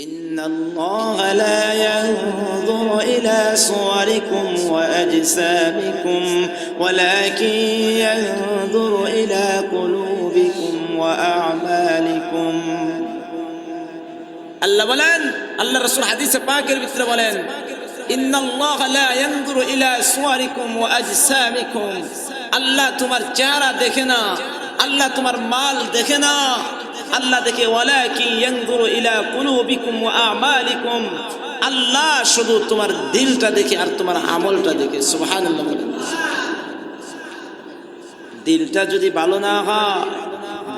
إن الله لا ينظر إلى صوركم وأجسامكم ولكن ينظر إلى قلوبكم وأعمالكم আল্লাহ বলেন আল্লাহ রসুল হাদিসে পাকের ভিতরে বলেন ইন্নাল্লাহ লা ইয়ানজুরু ইলা সুওয়ারিকুম ওয়া আজসামিকুম আল্লাহ তোমার চেহারা দেখে না আল্লাহ তোমার মাল দেখে না আল্লাহ দেখে আল্লাহ শুধু তোমার দিলটা দেখে আর তোমার আমলটা দেখে বলেন দিলটা যদি ভালো না হয়,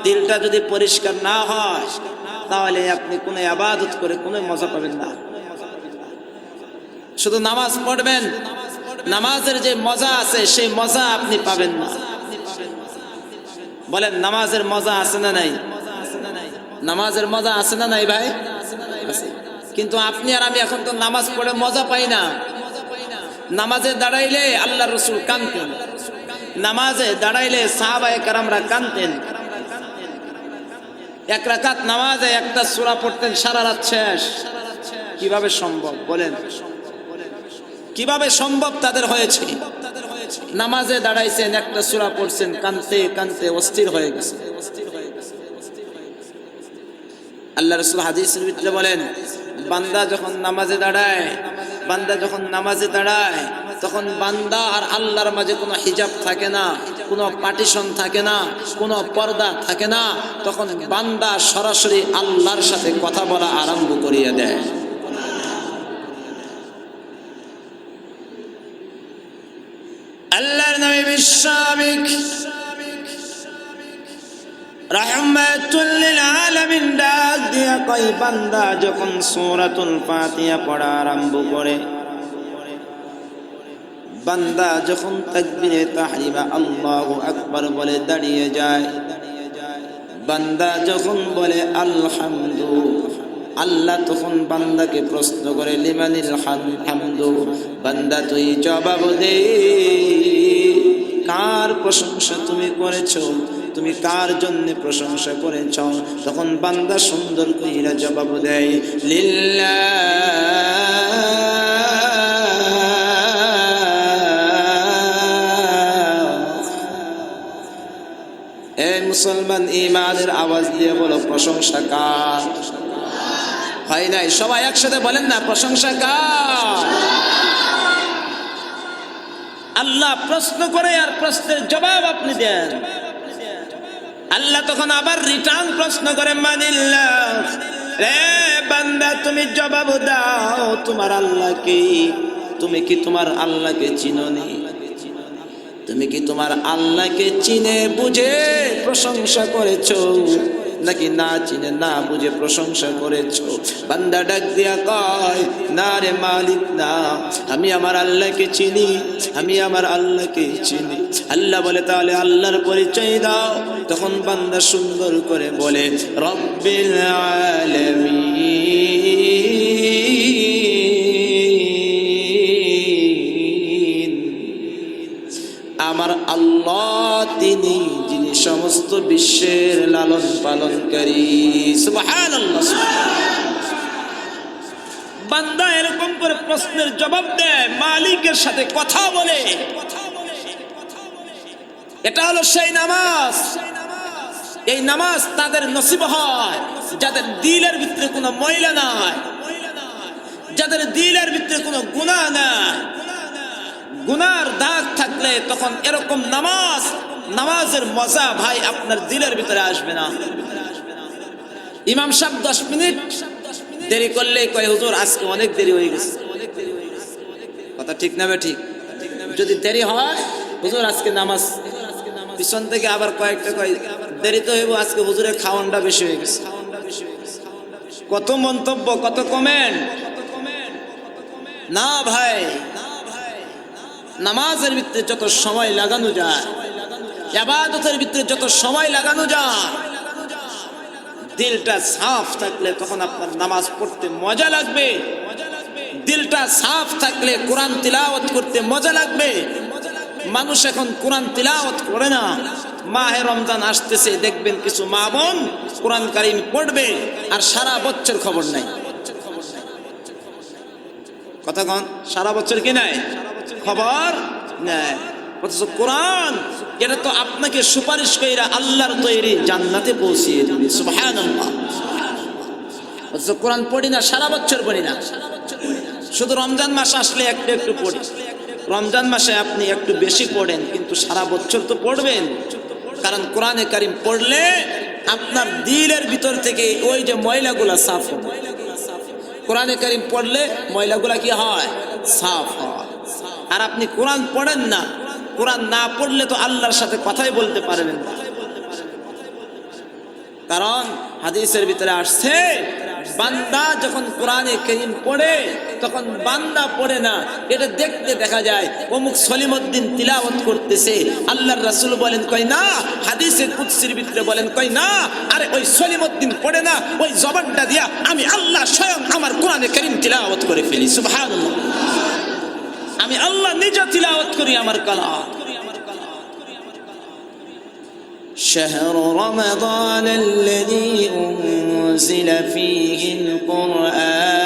দিলটা যদি পরিষ্কার না হয়, তাহলে আপনি কোনো আবাদত করে কোনো মজা পাবেন না। শুধু নামাজ পড়বেন, নামাজের যে মজা আছে, সেই মজা আপনি পাবেন না। বলেন, নামাজের মজা আছে না নাই? নামাজের মজা আছে না নাই ভাই। কিন্তু আপনি আর আমি এখন তো নামাজ পড়ে মজা পাই না। নামাজে দাঁড়াইলে আল্লাহ রসুল কানতেন নামাজে দাঁড়াইলে সাহাবায়ে কারামরা কানতেন এক রাকাত নামাজে একটা সূরা পড়তেন, সারা রাত শেষ। কীভাবে সম্ভব বলেন? কীভাবে সম্ভব তাদের হয়েছে? নামাজে দাঁড়াইছেন, একটা সুরা পড়ছেন কানতে কানতে অস্থির হয়ে গেছে আল্লাহ রসুল হাদিসের ভিতরে বলেন, বান্দা যখন নামাজে দাঁড়ায়, বান্দা যখন নামাজে দাঁড়ায়, তখন বান্দা আর আল্লাহর মাঝে কোনো হিজাব থাকে না, কোনো পার্টিশন থাকে না, কোনো পর্দা থাকে না। তখন বান্দা সরাসরি আল্লাহর সাথে কথা বলা আরম্ভ করিয়ে দেয়। আল্লাহর নবী বিশ্বামিক রহমাতুল্লিল আলামিন ডাক দিয়া কই বান্দা, যখন সূরাতুল ফাতিহা পড়া আরম্ভ করে, বান্দা যখন তাকবীরে তাহরিমা আল্লাহু আকবার বলে দাঁড়িয়ে যায়, বান্দা যখন বলে আলহামদু, আল্লাহ তখন বান্দাকে প্রশ্ন করে, লিমানিল হামদু, বান্দা তুই জবাব দে। কার প্রশংসা তুমি করেছ? তুমি কার জন্য প্রশংসা করেছ। তখন বান্দা সুন্দর কইরা জবাব দেয়, লিল্লাহ এ মুসলমান ইমানের আওয়াজ দিয়ে বলো, প্রশংসা কার? হয় নাই? সবাই একসাথে বলেন না, প্রশংসা কার? আল্লাহ প্রশ্ন করে আর প্রশ্নের জবাব আপনি দেন। আল্লাহ তখন আবার রিটার্ন প্রশ্ন করে মানিল্লা রে বান্দা, তুমি জবাব দাও, তোমার আল্লাহকে। তুমি কি তোমার আল্লাহকে চিননি? তুমি কি তোমার আল্লাহকে চিনে, বুঝে, প্রশংসা করেছ? নাকি না চিনে, না বুঝে প্রশংসা করেছ? বান্দা ডাক দিয়া কয়, না রে মালিক, না। আমি আমার আল্লাহকে চিনি, আমি আমার আল্লাহকে চিনি। আল্লাহ বলে, তাহলে আল্লাহর পরিচয় দাও। তখন বান্দা সুন্দর করে বলে, রব্বিল আমার আল্লাহ তিনি সমস্ত বিশ্বের লালন পালনকারী। বান্দা এরকম করে প্রশ্নের জবাব দেয়, মালিকের সাথে কথা বলে। এটা হলো সেই নামাজ। এই নামাজ তাদের নসিব হয়, যাদের দিলের ভিতরে কোনো ময়লা নাই, যাদের দিলের ভিতরে কোনো গুণা নাই। গুনার দাগ থাকলে তখন এরকম নামাজ নামাজের মজা ভাই আপনার দিলের ভিতরে আসবে না। ইমাম সাহেব দশ মিনিট দেরি করলে কয়, হুজুর, আজকে অনেক দেরি হয়ে গেছে। কথা ঠিক না বে ঠিক? যদি দেরি হয়, হুজুর, আজকে নামাজ। পিছন থেকে আবার কয়েকটা কয়, দেরি তো হইব, আজকে হুজুরের খাওয়ানটা বেশি হয়ে গেছে। কত মন্তব্য, কত কমেন্ট না ভাই, নামাজের ভিতরে যত সময় লাগানো যায় আবাদতের ভিতরে যত সময় লাগানো যায়, দিলটা সাফ থাকলে তখন আপনার নামাজ পড়তে মজা লাগবে। দিলটা সাফ থাকলে কোরআন তিলাওয়াত করতে মজা লাগবে। মানুষ এখন কোরআন তিলাওয়াত করে না। মাহে রমজান আসতেছে, দেখবেন কিছু মা বোন কোরআন কারিম পড়বে আর সারা বছর খবর নাই। কথা কন, সারা বছর কি নাই? খবর নেয় অথচ কোরআন এটা তো আপনাকে সুপারিশ কইরা আল্লাহর তৈরি জান্নাতে পৌঁছিয়ে দিবে। সুবহানাল্লাহ। কোরআন পড়ি না, সারা বছর পড়ি না। শুধু রমজান মাস আসলে একটু একটু পড়ি। রমজান মাসে আপনি একটু বেশি পড়েন, কিন্তু সারা বছর তো পড়বেন। কারণ কোরআনে কারিম পড়লে আপনার দিলের ভিতর থেকে ওই যে ময়লাগুলা সাফ হবে। কোরআনে কারিম পড়লে ময়লাগুলা কি হয়? সাফ হয়। আর আপনি কোরআন পড়েন না কোরআন না পড়লে তো আল্লাহর সাথে কথাই বলতে পারবেন কারণ হাদিসের ভিতরে আসছে, বান্দা যখন কোরআনে করিম পড়ে, তখন বান্দা পড়ে না। এটা দেখতে দেখা যায়, অমুক সলিমউদ্দিন তিলাওয়াত করতেছে, আল্লাহর রাসূল বলেন, কই না। হাদিসে কুদসির ভিতরে বলেন, কই না। আরে ওই সলিমউদ্দিন পড়ে না, ওই জবানটা দিয়া আমি আল্লাহ স্বয়ং আমার কোরআনে করিম তিলাওয়াত করে ফেলি। সুবহানাল্লাহ। আমি আল্লাহ নিজে তিলাওয়াত করি আমার কালাম شهر رمضان الذي أنزل فيه القرآن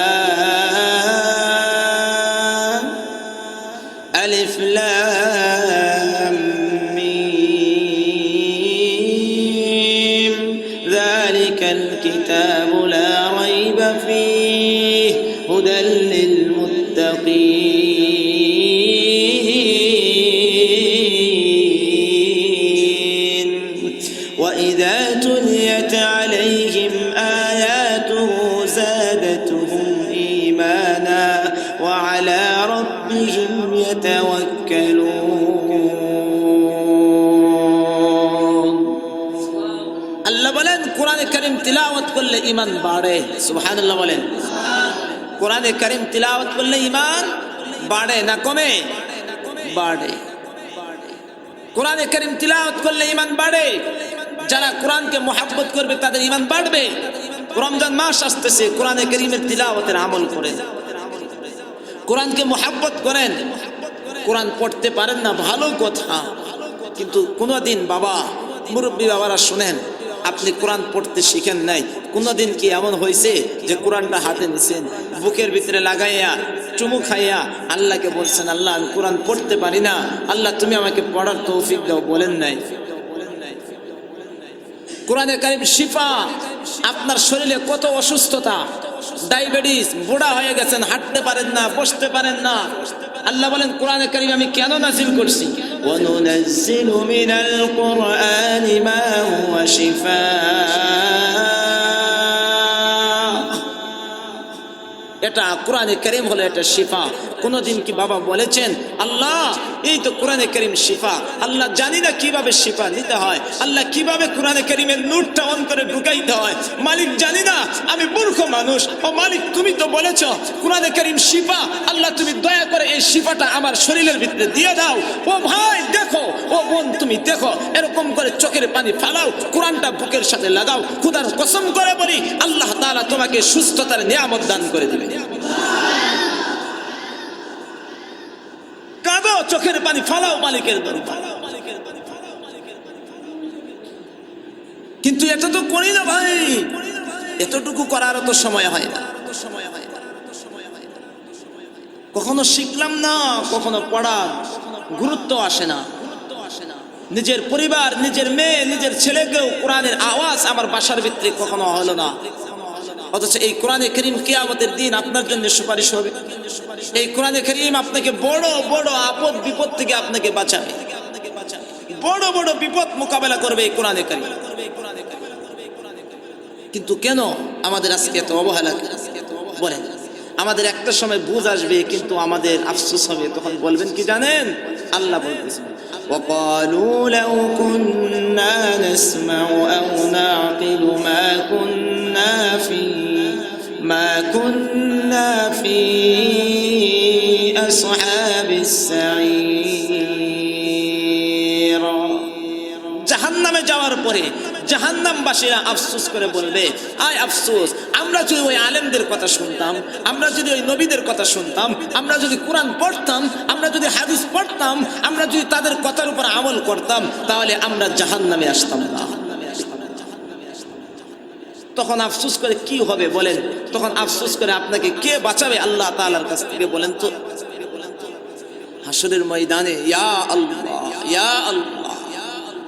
يتوكلون আল্লাহ বলেন কোরআনে করিম তিলাওয়াত করলে ইমান বাড়ে সুবহানাল্লাহ বলেন কোরআনে করিম তিলাওয়াত করলে ইমান বাড়ে না কমে বাড়ে কোরআনে করিম তিলাওয়াত করলে ইমান বাড়ে যারা কোরআনকে মোহাব্বত করবে তাদের ইমান বাড়বে রমজান মাস আসতেছে কোরআনে করিমের তিলাওয়াতের আমল করেন কোরআনকে মোহাব্বত করেন কোরআন পড়তে পারেন না, ভালো কথা। কিন্তু কোনোদিন বাবা, মুরব্বী বাবারা শুনেন, আপনি কোরআন পড়তে শিখেন নাই। কোনোদিন কি এমন হয়েছে যে কোরআনটা হাতে নিছেন? বুকের ভিতরে লাগাইয়া, চুমু খাইয়া আল্লাহকে বলছেন, আল্লাহ, আমি কোরআন পড়তে পারি না। আল্লাহ, তুমি আমাকে পড়ার তৌফিক দাও। বলেন নাই। কোরআনে কারিম শিফা, আপনার শরীরে কত অসুস্থতা, ডায়াবেটিস, বুড়া হয়ে গেছেন, হাঁটতে পারেন না, বসতে পারেন না। আল্লাহ বলেন কোরআনে কারিম আমি কেন নাজিল করছি وننزل من القرآن ما هو شفاء এটা কোরআনে করিম হলো এটা শিফা। কোনদিন কি বাবা বলেছেন, আল্লাহ, এই তো কোরআনে করিম শিফা। আল্লাহ জানি না কীভাবে শিফা নিতে হয়। আল্লাহ কীভাবে কোরআনে করিমের নূরটা অন করে ঢুকাইতে হয়। মালিক জানি না, আমি মূর্খ মানুষ। ও মালিক, তুমি তো বলেছ, কোরআনে করিম শিফা। আল্লাহ, তুমি দয়া করে এই শিফাটা আমার শরীরের ভিতরে দিয়ে দাও। ও ভাই, দেখো, ও বোন, তুমি দেখো, এরকম করে চোখের পানি ফালাও, কোরআনটা বুকের সাথে লাগাও। খুদার কসম করে বলি, আল্লাহ তাআলা তোমাকে সুস্থতার নিয়ামত দান করে দিবে। কাঁদো চোখের পানি, ফালাও মালিকের দরবার কিন্তু এটা তো করি না ভাই। এতটুকু করার তো সময় হয় না। কখনো শিখলাম না, কখনো পড়ার গুরুত্ব আসে না। নিজের পরিবার, নিজের মেয়ে, নিজের ছেলেকেও কোরআনের আওয়াজ আমার বাসার ভিতরে কখনো হলো না। অথচ এই কোরআনে করিম কিয়ামতের দিন আপনার জন্য সুপারিশ হবে এই কোরআনে করিম আপনাকে বড় বড় আপদ বিপদ থেকে আপনাকে বাঁচাবে বড় বড় বিপদ মোকাবেলা করবে এই কোরআনে করিম কিন্তু কেন আমাদের আজকে এত অবহেলা বলেন আমাদের একটা সময় বুঝ আসবে কিন্তু আমাদের আফসোস হবে তখন বলবেন কি জানেন আল্লাহ বলতেছেন وقالوا لو كنا نسمع أو نعقل ما كنا في ما كنا في أصحاب السعير জাহান্নামে যাওয়ার পরে জাহান্নামবাসীরা আফসোস করে বলবে আয় আফসোস আমরা যদি ওই আলেমদের কথা শুনতাম আমরা যদি ওই নবীদের কথা শুনতাম আমরা যদি কোরআন পড়তাম আমরা যদি হাদিস পড়তাম আমরা যদি তাদের কথার উপর আমল করতাম তাহলে আমরা জাহান্নামে আসতাম না তখন আফসোস করে কি হবে বলেন? তখন আফসোস করে আপনাকে কে বাঁচাবে? আল্লাহ তালার কাছ থেকে বলেন তো। হাসরের ময়দানে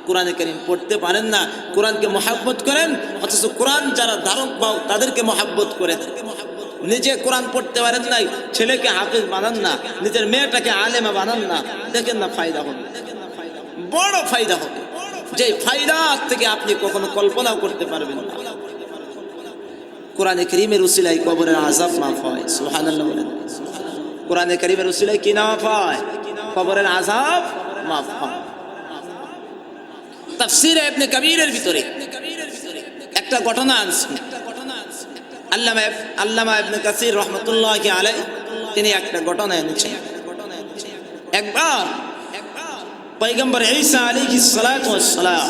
কোরআনে কারিম পড়তে পারেন না। কোরআনকে মহাব্বত করেন, অথচ কোরআন যারা ধারক পাও তাদেরকে মহাব্বত করেন নিজে কোরআন পড়তে পারেন নাই, ছেলেকে হাফিজ বানান না, নিজের মেয়েটাকে আলেমা বানান না। দেখেন না ফায়দা হবে। বড় ফায়দা হবে। যে ফায়দা থেকে আপনি কখনো কল্পনাও করতে পারবেন না। কোরআনে করিমের উসিলাই কবরের আজাব মাফ হয় বলেন। কোরআনে করিমের উসিলাই কি না হয়? কবরের আজাব মাফ হয়। তাফসিরে ইবনে কবিরের ভিতরে একটা ঘটনা আনছি আল্লামা আল্লামা ইবনে কাসির রহমতুল্লাহ আলাই তিনি একটা ঘটনা এনেছেন। একবার পয়গম্বর ঈসা ওয়াস সালাম,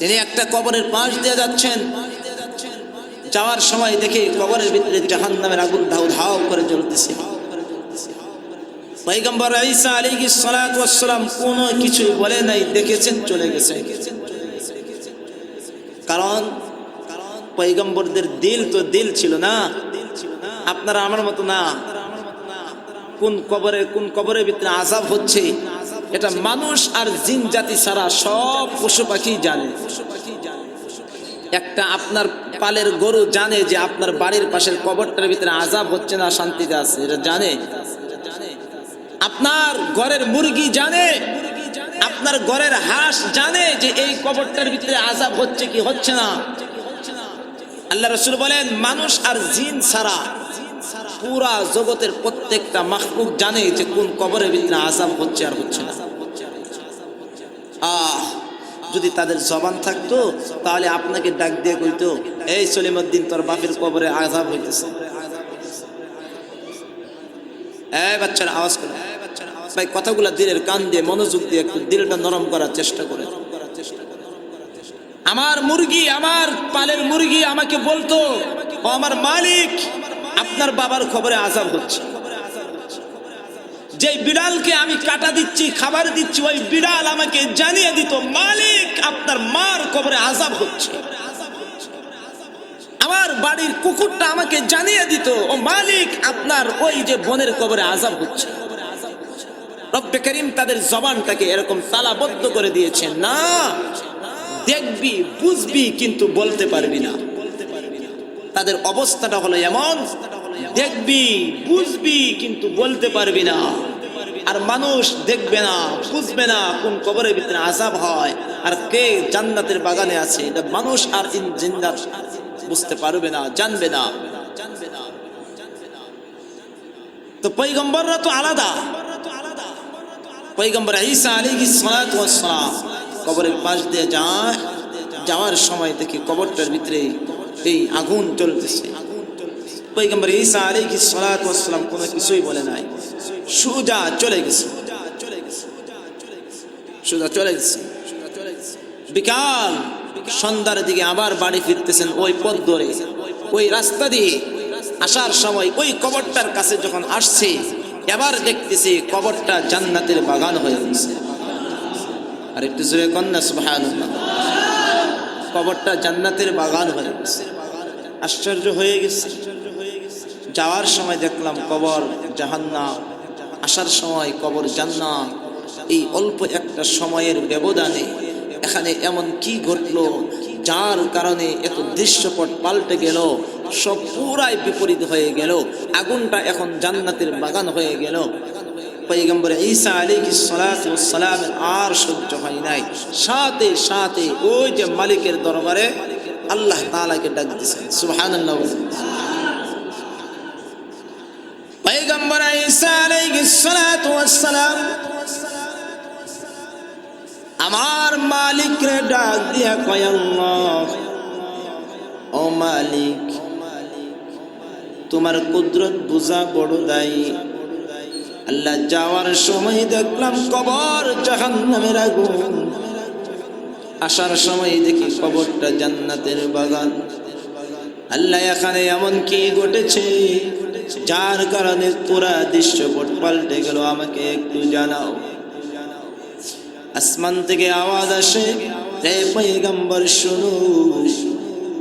তিনি একটা কবরের পাশ দিয়ে যাচ্ছেন। যাওয়ার সময় দেখে কবরের ভিতরে জাহান্নামের আগুন ধাউ ধাউ করে জ্বলতেছে। আলাইহিস সালাতু ওয়াস সালাম কোনো কিছুই বলে নাই, দেখেছেন, চলে গেছে। কারণ পয়গম্বরদের দিল তো দিল ছিল না। আপনারা আমার মতো না। কোন কবরে, কোন কবরের ভিতরে আজাব হচ্ছে, এটা মানুষ আর জিন জাতি ছাড়া সব পশু পাখি জানে। একটা আপনার পালের গরু জানে যে আপনার বাড়ির পাশের কবরটার ভিতরে আজাব হচ্ছে না, শান্তিতে আছে, এটা জানে। আপনার ঘরের মুরগি জানে, আপনার ঘরের হাঁস জানে যে এই কবরটার ভিতরে আজাব হচ্ছে কি হচ্ছে না। আল্লাহ রসুল বলেন, মানুষ আর জিন ছাড়া পুরা জগতের প্রত্যেকটা মাহবুব জানে যে কোন কবরের ভিতরে আজাব হচ্ছে আর হচ্ছে না। আহ যদি তাদের জবান থাকতো, তাহলে আপনাকে ডাক দিয়ে কইতো, এই সলিমুদ্দিন তোর বাপের কবরে আজাব হইতেছে। করে। নরম করার চেষ্টা আমার মুরগি, আমার পালের মুরগি আমাকে বলতো আমার মালিক, আপনার বাবার খবরে আজাব হচ্ছে। যে বিড়ালকে আমি কাটা দিচ্ছি, খাবার দিচ্ছি, ওই বিড়াল আমাকে জানিয়ে দিত, মালিক, আপনার মার কবরে আজাব হচ্ছে। আমার বাড়ির কুকুরটা আমাকে জানিয়ে দিত, ও মালিক, আপনার ওই যে বনের কবরে আজাব হচ্ছে। রব্বে করিম তাদের জবানটাকে এরকম তালাবদ্ধ করে দিয়েছেন না, দেখবি, বুঝবি, কিন্তু বলতে পারবি না। তাদের অবস্থাটা হলো এমন দেখবি, বুঝবি, কিন্তু বলতে পারবি না। আর মানুষ দেখবে না, বুঝবে না কোন কবরের ভিতরে আজাব হয়, আর কে জান্নাতের বাগানে আছে। এটা মানুষ আর জিন্নাত বুঝতে পারবে না, জানবে না। তো পৈগম্বররা তো আলাদা। পৈগম্বর ঈসা ওয়াস সালাম কবরের পাশ দিয়ে যায়, যাওয়ার সময় দেখি কবরটার ভিতরে এই আগুন জ্বলতেছে। পৈগম্বর ঈসা ওয়াস সালাম কোনো কিছুই বলে নাই। সুজা চলে গেছে। সুজা চলে গেছে। বিকাল সন্ধ্যার দিকে আবার বাড়ি ফিরতেছেন ওই পথ ধরে। ওই রাস্তা দিয়ে আসার সময় ওই কবরটার কাছে যখন আসছে, এবার দেখতেছি কবরটা জান্নাতের বাগান হয়ে গেছে। আর একটু জোরে কন্যা সুবহানাল্লাহ। কবরটা জান্নাতের বাগান হয়ে গেছে। আশ্চর্য হয়ে গেছে। যাওয়ার সময় দেখলাম কবর জাহান্নাম। আসার সময় কবর জান্না এই অল্প একটা সময়ের ব্যবধানে এখানে এমন কি ঘটলো, যার কারণে এত দৃশ্যপট পাল্টে গেল, সব পুরাই বিপরীত হয়ে গেল, আগুনটা এখন জান্নাতের বাগান হয়ে গেল। পৈগম্বর ঈসা ওয়াস সালাম আর সহ্য হয় নাই। সাথে সাথে ওই যে মালিকের দরবারে আল্লাহ তাআলাকে ডাক দিয়েছেন। সুবহানাল্লাহ ওয়াস সালাম আমার মালিক রে ডাক দিয়া কয় ও মালিক, তোমার কুদরত বুঝা বড় দায়ী। আল্লাহ যাওয়ার সময় দেখলাম কবর জাহান্নামের আগুন। আসার সময় দেখি কবরটা জান্নাতের বাগান। আল্লাহ এখানে এমন কি ঘটেছে? যার কারণে পুরা দৃশ্যপট পাল্টে গেল। আমাকে একটু জানাও। আসমান থেকে আওয়াজ আসে রে পৈগম্বর শুনু।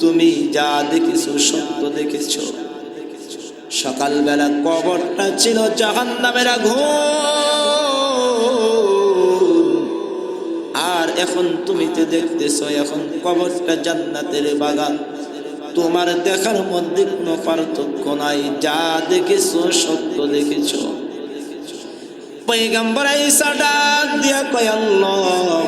তুমি যা দেখেছ, সত্য দেখেছ। সকালবেলা কবরটা ছিল জাহান নামের আর এখন তুমি তো দেখতেছ, এখন কবরটা জান্নাতের বাগান। তোমার দেখার মধ্যে কোনো পার্থক্য নাই। যা দেখেছ, সত্য দেখেছ। পৈগম্বর ঈসা ডাক দিয়া কয়, আল্লাহ,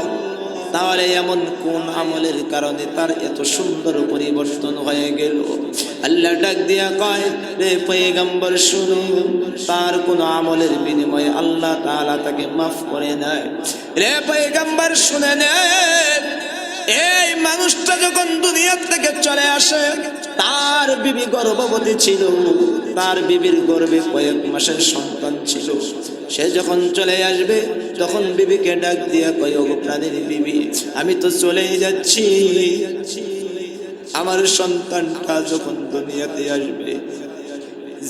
তাহলে এমন কোন আমলের কারণে তার এত সুন্দর পরিবর্তন হয়ে গেল? আল্লাহ ডাক দিয়া কয় রে পৈগম্বর শুনো, তার কোন আমলের বিনিময়ে আল্লাহ তাআলা তাকে মাফ করে নেয় রে পৈগম্বর শুনে নেয় এই মানুষটা যখন দুনিয়ার থেকে চলে আসে, তার বিবি গর্ভবতী ছিল, তার বিবির গর্ভে কয়েক মাসের সন্তান ছিল। সে যখন চলে আসবে, তখন বিবিকে ডাক দিয়া কয়, ওগো প্রাণীর বিবি, আমি তো চলেই যাচ্ছি। আমার সন্তানটা যখন দুনিয়াতে আসবে,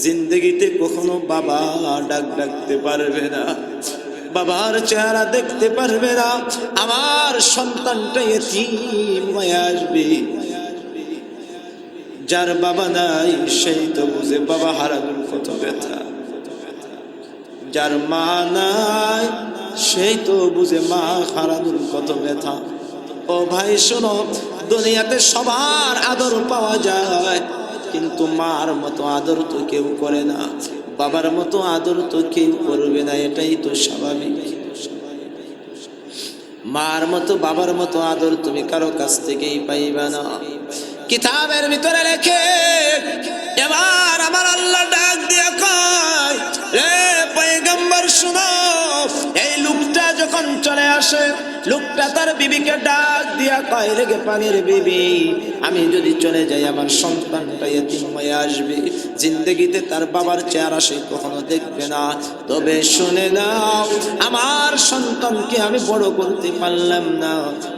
জিন্দগিতে কখনো বাবা ডাক ডাকতে পারবে না। বাবার চেহারা দেখতে পারবে না। আমার সন্তানটা এতিম হয়ে আসবে। যার বাবা নাই, সেই তো বুঝে বাবা হারানোর কত ব্যথা। যার মা নাই, সেই তো বুঝে মা হারানোর কত ব্যথা। ও ভাই, শোনো, দুনিয়াতে সবার আদর পাওয়া যায়, কিন্তু মার মতো আদর তো কেউ করে না। বাবার মতো আদর তো কেউ করবে না, এটাই তো স্বাভাবিক। মার মতো, বাবার মতো আদর তুমি কারও কাছ থেকেই পাইবা না। কিতাবের ভিতরে রেখে এবার আমার আল্লাহ ডাক দিয়ে কয়, রে পয়গম্বর, শুনো। আসে, লোকটা তার বিবিকে ডাক দিয়া কয়, রেগে পানির বিবি, আমি যদি চলে যাই, আমার সন্তানটা আসবে। জিন্দগিতে তার বাবার চেহারা সে কখনো দেখবে না। তবে শুনে নাও, আমার সন্তানকে আমি বড় করতে পারলাম না,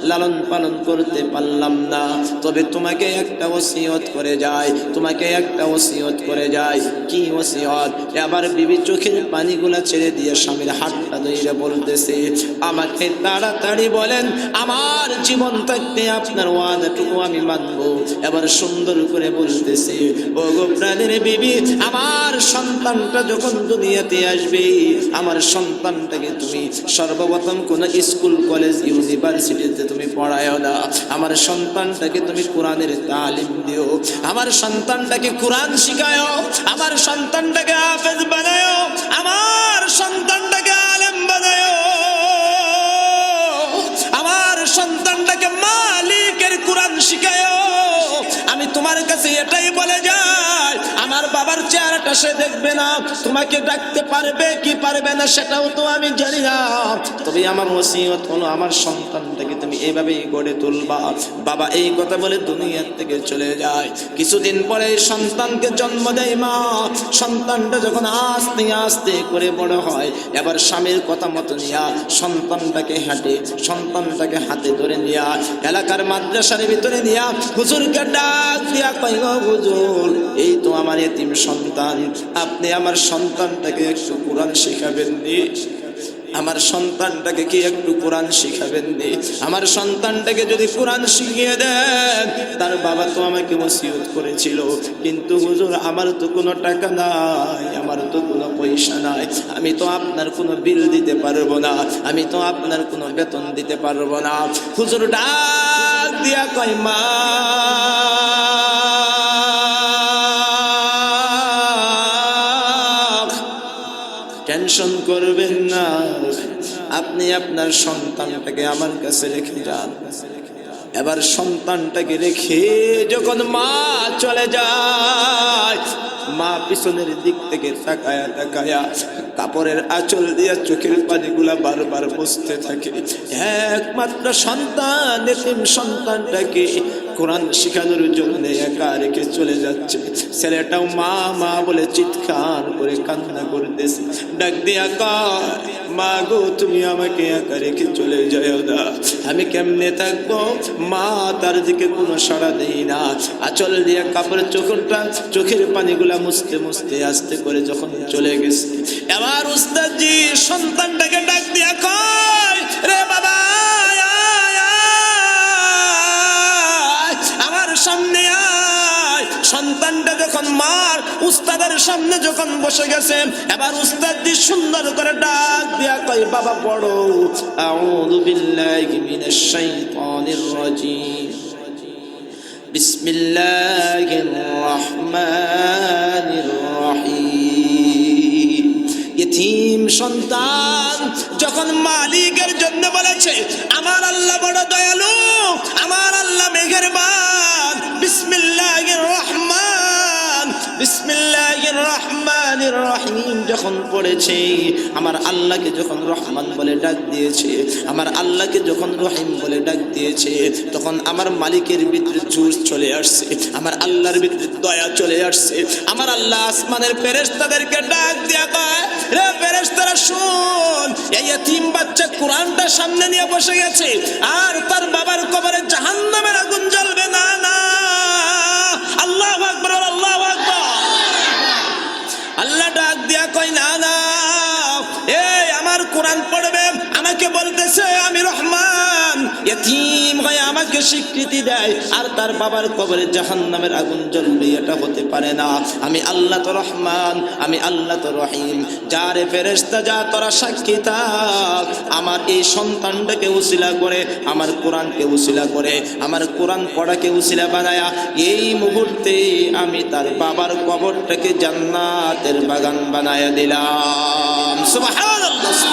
লালন পালন করতে পারলাম না। তবে তোমাকে একটা ওসিয়ত করে যায় তোমাকে একটা ওসিয়ত করে যায় কি ওসিয়ত? আবার বিবি চোখের পানিগুলা ছেড়ে দিয়ে স্বামীর হাতটা ধরে বলতেছে, আমাকে তাড়াতাড়ি বলেন, আমার জীবন থাকতে আপনার ওয়াদাটুকু আমি মানবো। এবার সুন্দর করে বলতেছে ও গো প্রাণের বিবি, আমার সন্তানটা যখন দুনিয়াতে আসবে, আমার সন্তানটাকে তুমি সর্বপ্রথম কোন স্কুল, কলেজ, ইউনিভার্সিটিতে তুমি পড়ায় না। আমার সন্তানটাকে তুমি কোরআনের তালিম দিও। আমার সন্তানটাকে কোরআন শিখায় আমার সন্তানটাকে হাফেজ বানায় আমার সন্তানটাকে সন্তানটাকে মালিকের কোরআন শিখায় তোমার কাছে এটাই বলে যায়, আমার বাবার চেহারাটা সে দেখবে না, তোমাকে ডাকতে পারবে কি পারবে না সেটাও তো আমি জানি না। তবে আমার ওসিয়ত হলো আমার সন্তানটাকে তুমি এইভাবেই গড়ে তুলবা। বাবা এই কথা বলে দুনিয়ার থেকে চলে যায়। কিছুদিন পরে সন্তানকে জন্ম দেয় মা। সন্তানটা যখন আস্তে আস্তে করে বড় হয়, এবার স্বামীর কথা মতো নিয়া, সন্তানটাকে হাঁটে, সন্তানটাকে হাতে ধরে নিয়া, এলাকার মাদ্রাসার ভিতরে নিয়া, হুজুরকে ডাক হুজুর এই তো আমার এতিম সন্তান। আপনি আমার সন্তানটাকে একটু কোরআন শেখাবেন নি। আমার সন্তানটাকে কি একটু কোরআন শিখাবেন নি? আমার সন্তানটাকে যদি কোরআন শিখিয়ে দেন, তার বাবা তো আমাকে ওসিয়ত করেছিল। কিন্তু হুজুর, আমার তো কোনো টাকা নাই, আমার তো কোনো পয়সা নাই। আমি তো আপনার কোনো বিল দিতে পারব না, আমি তো আপনার কোনো বেতন দিতে পারব না। হুজুর ডাক দিয়া কয়, মা! আপনি আপনার সন্তানটাকে আমার কাছে রেখে যান। এবার সন্তানটাকে রেখে যখন মা চলে যায়, মা পিছনের দিক থেকে তাকায়া তাকায়া কাপড়ের আঁচল দিয়া চোখের পানিগুলা বারবার বসতে থাকে। একমাত্র সন্তান সন্তানটাকে কোরআন শেখানোর জন্য একা রেখে চলে যাচ্ছে। ছেলেটাও মা মা বলে চিৎকার করে কান্না করতেছে। ডাক দিয়া কয়, মা গো, তুমি আমাকে একা রেখে চলে যাও দা আমি কেমনে থাকব? মা তার দিকে কোনো সাড়া দেই না। আচল দিয়া কাপড়ের চোখটা চোখের পানিগুলা মুছতে মুছতে আস্তে করে যখন চলে গেছে। এবার উস্তাদজি সন্তানটাকে ডাক দিয়া কয়, রে বাবা সামনে আয়। সন্তানটা যখন মার, উস্তাদের সামনে যখন বসে গেছে, এবার উস্তাদ দি সুন্দর করে ডাক দিয়া কয়, বাবা, পড়ো। আউযু বিল্লাহি মিনাশ শাইতানির রাজিম। بسم الله الرحمن الرحيم يتيم সন্তান যখন মালিকের জন্য বলেছে, আমার আল্লাহ বড় দয়ালু, আমার আল্লাহ মেঘের বা বিসমিল্লাহির রহমান। বিসমিল্লাহির রহমানির রহিম। যখন পড়েছে, আমার আল্লাহকে যখন রহমান বলে ডাক দিয়েছে, আমার আল্লাহকে যখন রহিম বলে ডাক দিয়েছে, তখন আমার মালিকের ভিতরে জোর চলে আসছে, আমার আল্লাহর ভিতরে দয়া চলে আসছে। আমার আল্লাহ আসমানের ফেরেশতাদেরকে ডাক দিয়া কয়, রে ফেরেশতারা, শুন, এই এতিম বাচ্চা কোরআনটা সামনে নিয়ে বসে গেছে, আর তার বাবার কবরে জাহান্নামের আগুন জ্বলবে স্বীকৃতি দেয়, আর তার বাবার কবরে জাহান নামের আগুন জ্বলবে, এটা হতে পারে না। আমি আল্লাহ তো রহমান, আমি আল্লাহ তো রহিম, যারে ফেরেশতা, যা তোরা সাক্ষী থাক আমার এই সন্তানটাকে উসিলা করে, আমার কোরআনকে উসিলা করে, আমার কোরআন পড়াকে উসিলা বানায়া, এই মুহূর্তে আমি তার বাবার কবরটাকে জান্নাতের বাগান বানায়া দিলাম। সুবহানাল্লাহ।